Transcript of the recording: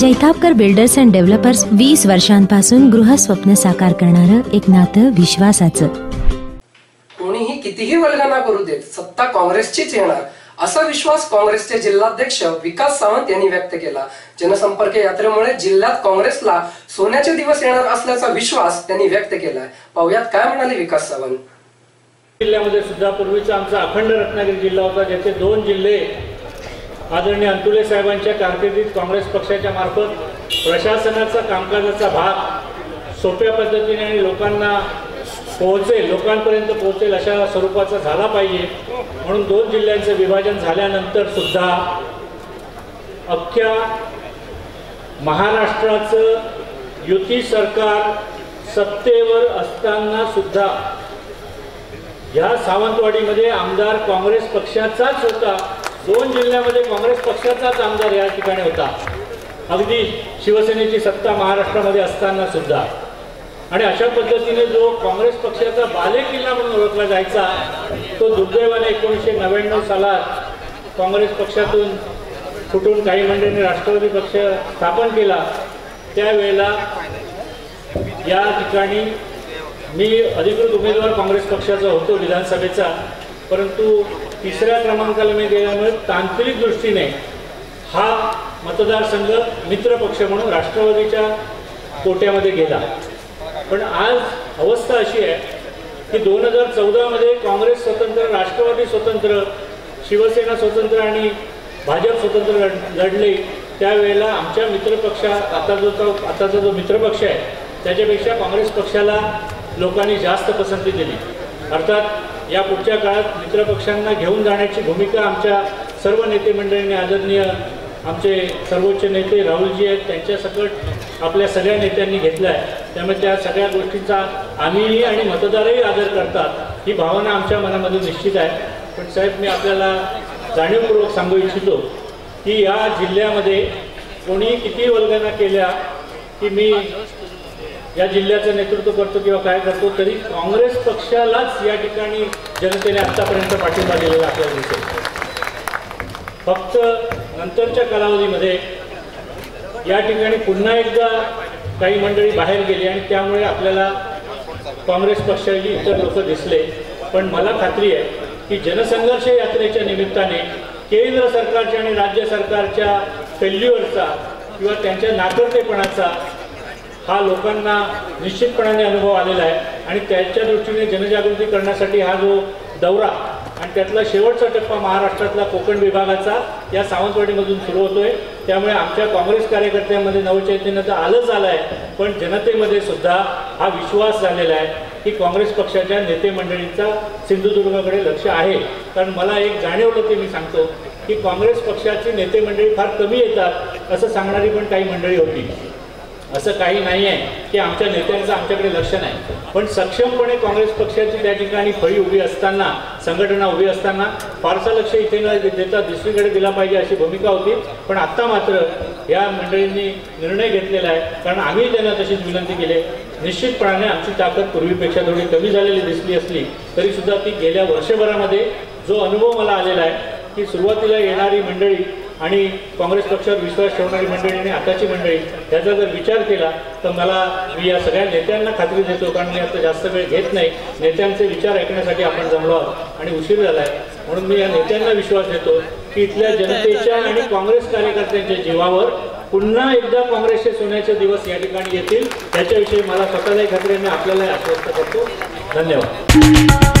Jaitapkar builders and developers वीस वर्षांपासून गृहस्वप्न साकार करणारं एक नातं विश्वासाचं. कोणीही कितीही वल्गना करू देत सत्ता काँग्रेसचीच येणार असा विश्वास काँग्रेसचे जिल्हाध्यक्ष विकास सावंत यांनी व्यक्त केला. जनसंपर्क यात्रेमुळे जिल्ह्यात काँग्रेसला सोन्याचे दिवस येणार असल्याचा विश्वास त्यांनी व्यक्त केलाय. पाहुयात काय म्हणाले विकास सावंत. जिल्ह्यामध्ये सुद्धा पूर्वीचा आमचा अखंड रत्नागिरी जिल्हा होता ज्याचे दोन जिल्हे आदरणीय अंतुले साहेबांच्या कारकिर्दीत काँग्रेस पक्षाच्या मार्फत प्रशासनाचा कामकाजाचा भाग सोप्या पद्धतीने आणि लोकांना पोहोचेल लोकांपर्यंत पोहोचेल अशा स्वरूपाचा झाला पाहिजे. म्हणून दोन जिल्ह्यांचं विभाजन झाल्यानंतर सुद्धा अख्ख्या महाराष्ट्राचं युती सरकार सत्तेवर असताना सुद्धा या सावंतवाडीमध्ये आमदार काँग्रेस पक्षाचाच होता. दोन जिल्ह्यामध्ये काँग्रेस पक्षाचाच आमदार या ठिकाणी होता. अगदी शिवसेनेची सत्ता महाराष्ट्रामध्ये असताना सुद्धा. आणि अशा पद्धतीने जो काँग्रेस पक्षाचा बालेकिल्ला म्हणून ओळखला जायचा तो दुर्दैवाने एकोणीसशे नव्याण्णव सालात काँग्रेस पक्षातून फुटून काही मंडळींनी राष्ट्रवादी पक्ष स्थापन केला. त्यावेळेला या ठिकाणी मी अधिकृत उमेदवार काँग्रेस पक्षाचा होतो विधानसभेचा. परंतु तिसऱ्या क्रमांकाला मी गेल्यामुळे तांत्रिक दृष्टीने हा मतदारसंघ मित्रपक्ष म्हणून राष्ट्रवादीच्या कोट्यामध्ये गेला. पण आज अवस्था अशी आहे की दोन हजार चौदामध्ये काँग्रेस स्वतंत्र राष्ट्रवादी स्वतंत्र शिवसेना स्वतंत्र आणि भाजप स्वतंत्र लढले. त्यावेळेला आमच्या मित्रपक्षा आता जो तो आताचा जो मित्रपक्ष आहे त्याच्यापेक्षा काँग्रेस पक्षाला लोकांनी जास्त पसंती दिली. अर्थात या पुढच्या काळात मित्रपक्षांना घेऊन जाण्याची भूमिका आमच्या सर्व नेते मंडळींनी आदरणीय आमचे सर्वोच्च नेते राहुलजी आहेत त्यांच्या सकट आपल्या सगळ्या नेत्यांनी घेतला आहे त्यामुळे त्या सगळ्या गोष्टींचा आम्हीही आणि मतदारही आदर करतात ही भावना आमच्या मनामध्ये निश्चित आहे. पण साहेब मी आपल्याला जाणीवपूर्वक सांगू इच्छितो की या जिल्ह्यामध्ये कोणी किती वल्गना केल्या की मी या जिल्ह्याचं नेतृत्व करतो किंवा काय करतो तरी काँग्रेस पक्षालाच या ठिकाणी जनतेने आत्तापर्यंत पाठिंबा दिलेला आपल्याला दिसेल. फक्त नंतरच्या कालावधीमध्ये या ठिकाणी पुन्हा एकदा काही मंडळी बाहेर गेली आणि त्यामुळे आपल्याला काँग्रेस पक्षाची इतर लोक दिसले. पण मला खात्री आहे की जनसंघर्ष यात्रेच्या निमित्ताने केंद्र सरकारच्या आणि राज्य सरकारच्या फेल्युअरचा किंवा त्यांच्या नाकर्तेपणाचा हा लोकांना निश्चितपणाने अनुभव आलेला आहे. आणि त्याच्या दृष्टीने जनजागृती करण्यासाठी हा जो दौरा आणि त्यातला शेवटचा टप्पा महाराष्ट्रातला कोकण विभागाचा या सावंतवाडीमधून सुरू होतोय. त्यामुळे आमच्या काँग्रेस कार्यकर्त्यांमध्ये नवचैतन्य तर आलंच आलं आहे पण जनतेमध्ये सुद्धा हा विश्वास झालेला आहे की काँग्रेस पक्षाच्या नेते मंडळींचा सिंधुदुर्गाकडे लक्ष आहे. कारण मला एक जाणीवलं ते मी सांगतो की काँग्रेस पक्षाची नेते मंडळी फार कमी येतात असं सांगणारी पण काही मंडळी होती. असं काही नाही आहे की आमच्या नेत्यांचं आमच्याकडे लक्ष नाही. पण सक्षमपणे काँग्रेस पक्षाची त्या ठिकाणी फळी उभी असताना संघटना उभी असताना फारसा लक्ष इथे न देता दुसरीकडे दिला पाहिजे अशी भूमिका होती. पण आत्ता मात्र या मंडळींनी निर्णय घेतलेला आहे. कारण आम्ही त्यांना तशीच विनंती केली निश्चितपणाने आमची ताकद पूर्वीपेक्षा थोडी कमी झालेली दिसली असली तरीसुद्धा ती गेल्या वर्षभरामध्ये जो अनुभव मला आलेला आहे की सुरुवातीला येणारी मंडळी आणि काँग्रेस पक्षावर विश्वास ठेवणारी मंडळी आणि आताची मंडळी याचा जर विचार केला तर मला मी या सगळ्या नेत्यांना खात्री देतो कारण मी आता जास्त वेळ घेत नाही. नेत्यांचे विचार ऐकण्यासाठी आपण जमलो आहोत आणि उशीर झाला आहे म्हणून मी या नेत्यांना विश्वास देतो की इथल्या जनतेच्या आणि काँग्रेस कार्यकर्त्यांच्या जीवावर पुन्हा एकदा काँग्रेसचे सोन्याचे दिवस या ठिकाणी येतील. याच्याविषयी मला स्वतःलाही खात्री मी आपल्यालाही आश्वस्त करतो. धन्यवाद.